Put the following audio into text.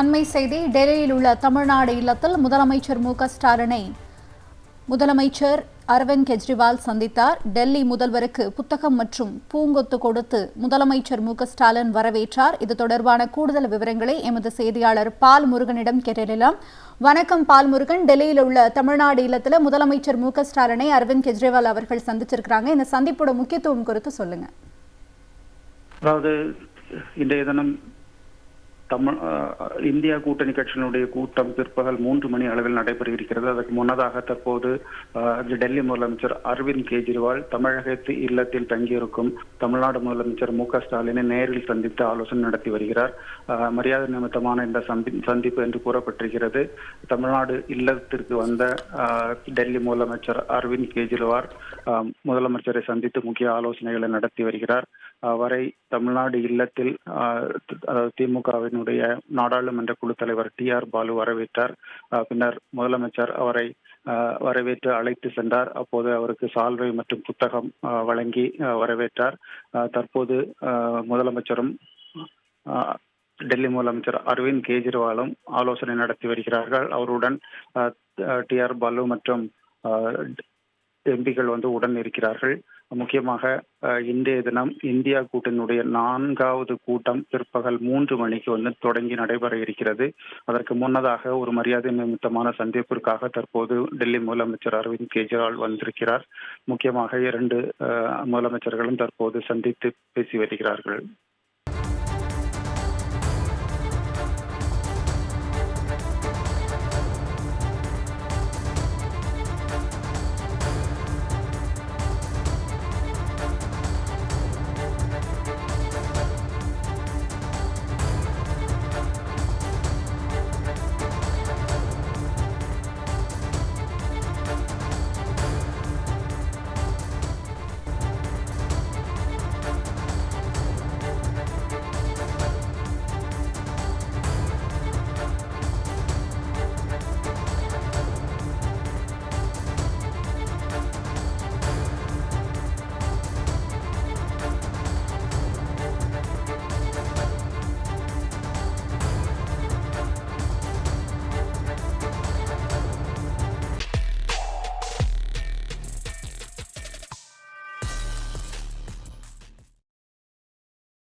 அண்மை செய்தி டெல்லியில் உள்ள தமிழ்நாடு இல்லத்தில் முதலமைச்சர் மு க ஸ்டாலினை முதலமைச்சர் அரவிந்த் கெஜ்ரிவால் சந்தித்தார். டெல்லி முதல்வருக்கு புத்தகம் மற்றும் பூங்கொத்து கொடுத்து முதலமைச்சர் மு ஸ்டாலின் வரவேற்றார். இது தொடர்பான கூடுதல் விவரங்களை எமது செய்தியாளர் பால் முருகனிடம் கேட்டறியலாம். வணக்கம் பால் முருகன். டெல்லியில் உள்ள தமிழ்நாடு இல்லத்தில் முதலமைச்சர் மு ஸ்டாலினை அரவிந்த் கெஜ்ரிவால் அவர்கள் சந்திச்சிருக்கிறாங்க. இந்த சந்திப்போட முக்கியத்துவம் குறித்து சொல்லுங்க. அதாவது இன்றைய தினம் தமிழ் இந்தியா கூட்டணி கட்சியினுடைய கூட்டம் பிற்பகல் மூன்று மணி அளவில் நடைபெற இருக்கிறது அதற்கு முன்னதாக தற்போது டெல்லி முதலமைச்சர் அரவிந்த் கெஜ்ரிவால் தமிழகத்து இல்லத்தில் தங்கியிருக்கும் தமிழ்நாடு முதலமைச்சர் மு க ஸ்டாலினை நேரில் சந்தித்து ஆலோசனை நடத்தி வருகிறார். மரியாதை நிமித்தமான இந்த சந்தி- சந்திப்பு என்று கூறப்பட்டிருக்கிறது. தமிழ்நாடு இல்லத்திற்கு வந்த டெல்லி முதலமைச்சர் அரவிந்த் கெஜ்ரிவால் முதலமைச்சரை சந்தித்து முக்கிய ஆலோசனைகளை நடத்தி வருகிறார். அவரை தமிழ்நாடு இல்லத்தில் அதாவது திமுகவினுடைய நாடாளுமன்ற குழு தலைவர் டி ஆர் பாலு வரவேற்றார். பின்னர் முதலமைச்சர் அவரை ஆஹ், வரவேற்று அழைத்து சென்றார். அப்போது அவருக்கு சால்வை மற்றும் புத்தகம் வழங்கி வரவேற்றார். தற்போது ஆஹ், முதலமைச்சரும் டெல்லி முதலமைச்சர் அரவிந்த் கெஜ்ரிவாலும் ஆலோசனை நடத்தி வருகிறார்கள். அவருடன் டி ஆர் பாலு மற்றும் எம்பிகள் வந்து உடன் இருக்கிறார்கள். முக்கியமாக இன்றைய தினம் இந்தியா கூட்டணியுடைய நான்காவது கூட்டம் பிற்பகல் மூன்று மணிக்கு வந்து தொடங்கி நடைபெற இருக்கிறது. அதற்கு முன்னதாக ஒரு மரியாதை நிமித்தமான சந்திப்பிற்காக தற்போது டெல்லி முதலமைச்சர் அரவிந்த் கெஜ்ரிவால் வந்திருக்கிறார். முக்கியமாக இரண்டு முதலமைச்சர்களும் தற்போது சந்தித்து பேசி வருகிறார்கள்.